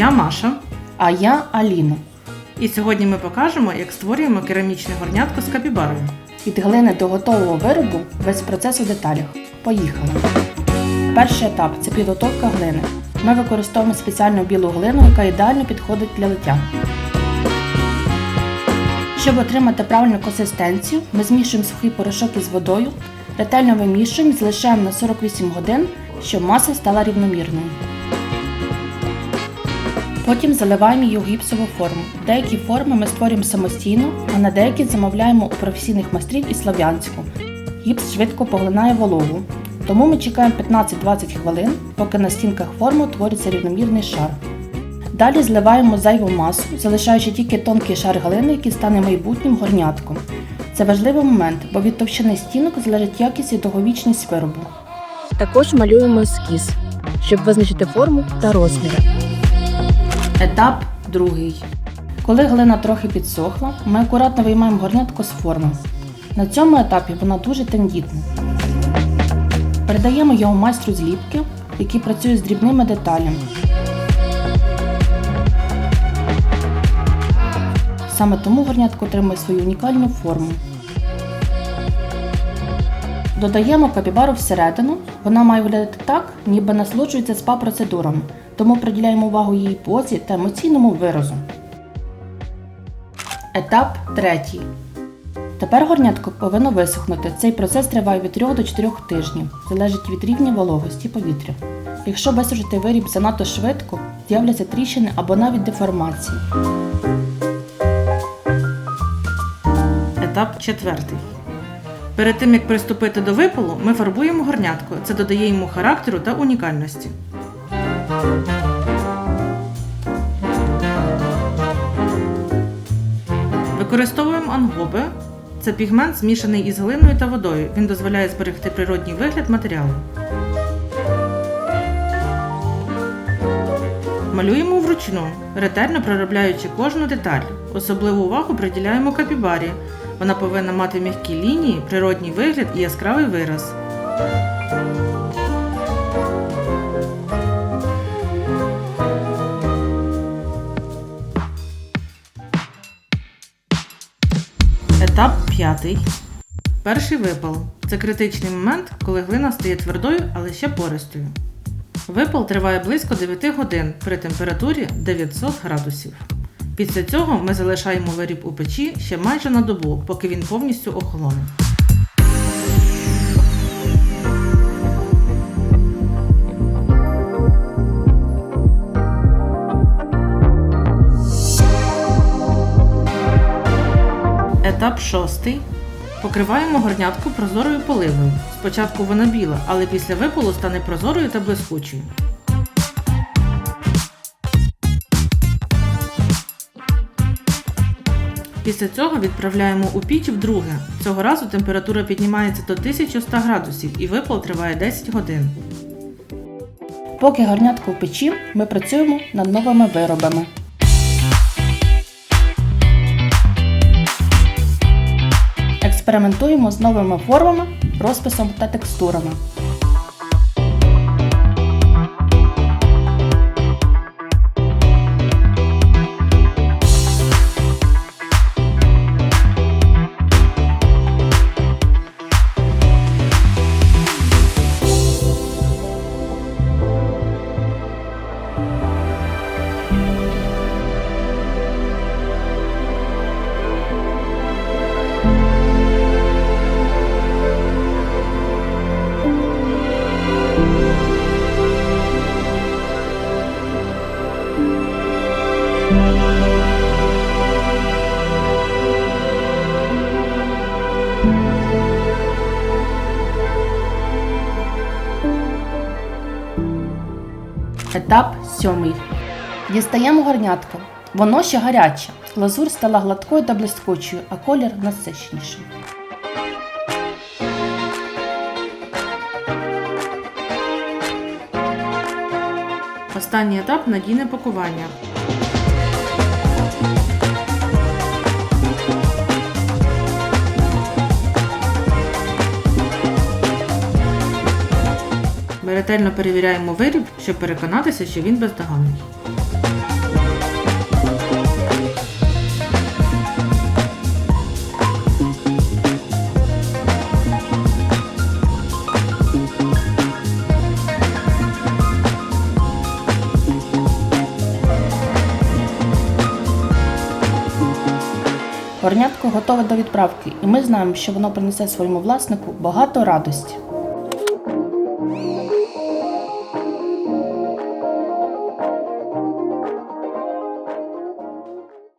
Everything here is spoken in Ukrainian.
Я Маша. А я Аліна. І сьогодні ми покажемо, як створюємо керамічне горнятко з капібарою. Від глини до готового виробу весь процес у деталях. Поїхали. Перший етап це підготовка глини. Ми використовуємо спеціальну білу глину, яка ідеально підходить для лиття. Щоб отримати правильну консистенцію, ми змішуємо сухий порошок із водою, ретельно вимішуємо і залишаємо на 48 годин, щоб маса стала рівномірною. Потім заливаємо її у гіпсову форму. Деякі форми ми створюємо самостійно, а на деякі замовляємо у професійних майстрів і Слов'янську. Гіпс швидко поглинає вологу, тому ми чекаємо 15-20 хвилин, поки на стінках форми утвориться рівномірний шар. Далі зливаємо зайву масу, залишаючи тільки тонкий шар глини, який стане майбутнім горнятком. Це важливий момент, бо від товщини стінок залежить якість і довговічність виробу. Також малюємо ескіз, щоб визначити форму та розміри. Етап другий. Коли глина трохи підсохла, ми акуратно виймаємо горнятко з форми. На цьому етапі вона дуже тендітна. Передаємо його майстру зліпки, який працює з дрібними деталями. Саме тому горнятко отримує свою унікальну форму. Додаємо капібару всередину. Вона має виглядати так, ніби насолоджується спа-процедурами, тому приділяємо увагу її позі та емоційному виразу. Етап третій. Тепер горнятко повинно висохнути. Цей процес триває від 3 до 4 тижнів, залежить від рівня вологості повітря. Якщо висушити виріб занадто швидко, з'являться тріщини або навіть деформації. Етап четвертий. Перед тим як приступити до випалу, ми фарбуємо горнятко. Це додає йому характеру та унікальності. Використовуємо ангоби. Це пігмент, змішаний із глиною та водою. Він дозволяє зберегти природній вигляд матеріалу. Малюємо вручну, ретельно проробляючи кожну деталь. Особливу увагу приділяємо капібарі. Вона повинна мати м'які лінії, природній вигляд і яскравий вираз. Етап п'ятий. Перший випал. Це критичний момент, коли глина стає твердою, але ще пористою. Випал триває близько 9 годин при температурі 900 градусів. Після цього ми залишаємо виріб у печі ще майже на добу, поки він повністю охолоне. Етап шостий. Покриваємо горнятку прозорою поливою. Спочатку вона біла, але після випалу стане прозорою та блискучою. Після цього відправляємо у піч вдруге. Цього разу температура піднімається до 1100 градусів і випал триває 10 годин. Поки горнятко в печі, ми працюємо над новими виробами. Експериментуємо з новими формами, розписом та текстурами. Етап сьомий. Дістаємо горнятко. Воно ще гаряче. Лазур стала гладкою та блискучою, а колір насичніший. Останній етап надійне пакування. ретельно перевіряємо виріб, щоб переконатися, що він бездоганний. Горнятко готове до відправки, і ми знаємо, що воно принесе своєму власнику багато радості.